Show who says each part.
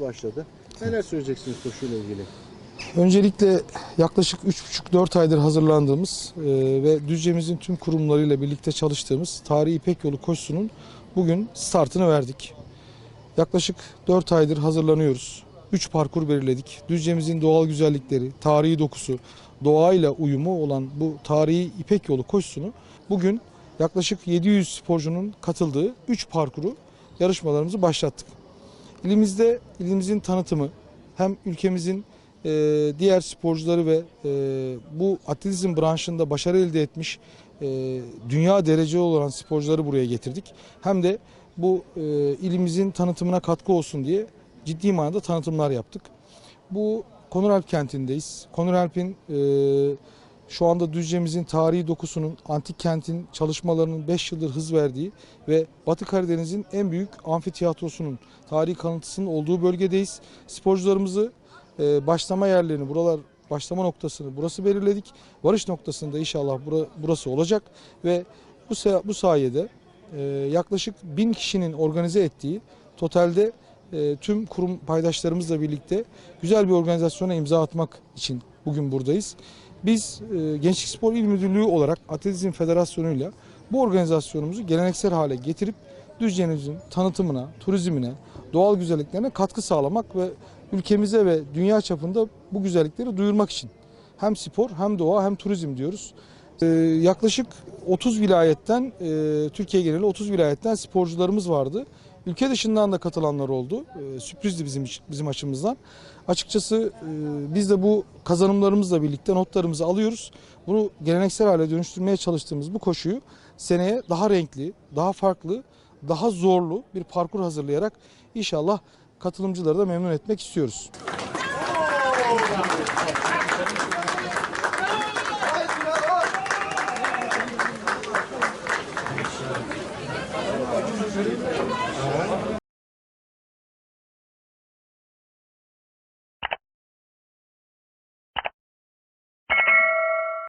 Speaker 1: başladı. Neler söyleyeceksiniz koşuyla ilgili?
Speaker 2: Öncelikle yaklaşık 3,5-4 aydır hazırlandığımız e, ve Düzce'mizin tüm kurumlarıyla birlikte çalıştığımız Tarihi İpek Yolu koşusunun bugün startını verdik. Yaklaşık 4 aydır hazırlanıyoruz. 3 parkur belirledik. Düzce'mizin doğal güzellikleri, tarihi dokusu, doğayla uyumu olan bu Tarihi İpek Yolu koşusunu bugün yaklaşık 700 sporcunun katıldığı 3 parkuru yarışmalarımızı başlattık. İlimizde ilimizin tanıtımı hem ülkemizin e, diğer sporcuları ve e, bu atletizm branşında başarı elde etmiş e, dünya derece olan sporcuları buraya getirdik. Hem de bu e, ilimizin tanıtımına katkı olsun diye ciddi manada tanıtımlar yaptık. Bu Konuralp kentindeyiz. Konuralp'in e, şu anda Düzce'mizin tarihi dokusunun, antik kentin çalışmalarının 5 yıldır hız verdiği ve Batı Karadeniz'in en büyük amfitiyatrosunun tarihi kanıtısının olduğu bölgedeyiz. Sporcularımızı e, başlama yerlerini, buralar başlama noktasını burası belirledik. Varış noktasında inşallah bura- burası olacak ve bu bu sayede e, yaklaşık bin kişinin organize ettiği totalde e, tüm kurum paydaşlarımızla birlikte güzel bir organizasyona imza atmak için bugün buradayız. Biz e, Gençlik Spor İl Müdürlüğü olarak Atletizm Federasyonu'yla bu organizasyonumuzu geleneksel hale getirip Düzce'mizin tanıtımına, turizmine, doğal güzelliklerine katkı sağlamak ve ülkemize ve dünya çapında bu güzellikleri duyurmak için hem spor hem doğa hem turizm diyoruz. Ee, yaklaşık 30 vilayetten, e, Türkiye geneli 30 vilayetten sporcularımız vardı. Ülke dışından da katılanlar oldu. Ee, sürprizdi bizim bizim açımızdan. Açıkçası e, biz de bu kazanımlarımızla birlikte notlarımızı alıyoruz. Bunu geleneksel hale dönüştürmeye çalıştığımız bu koşuyu seneye daha renkli, daha farklı, daha zorlu bir parkur hazırlayarak inşallah katılımcıları da memnun etmek istiyoruz.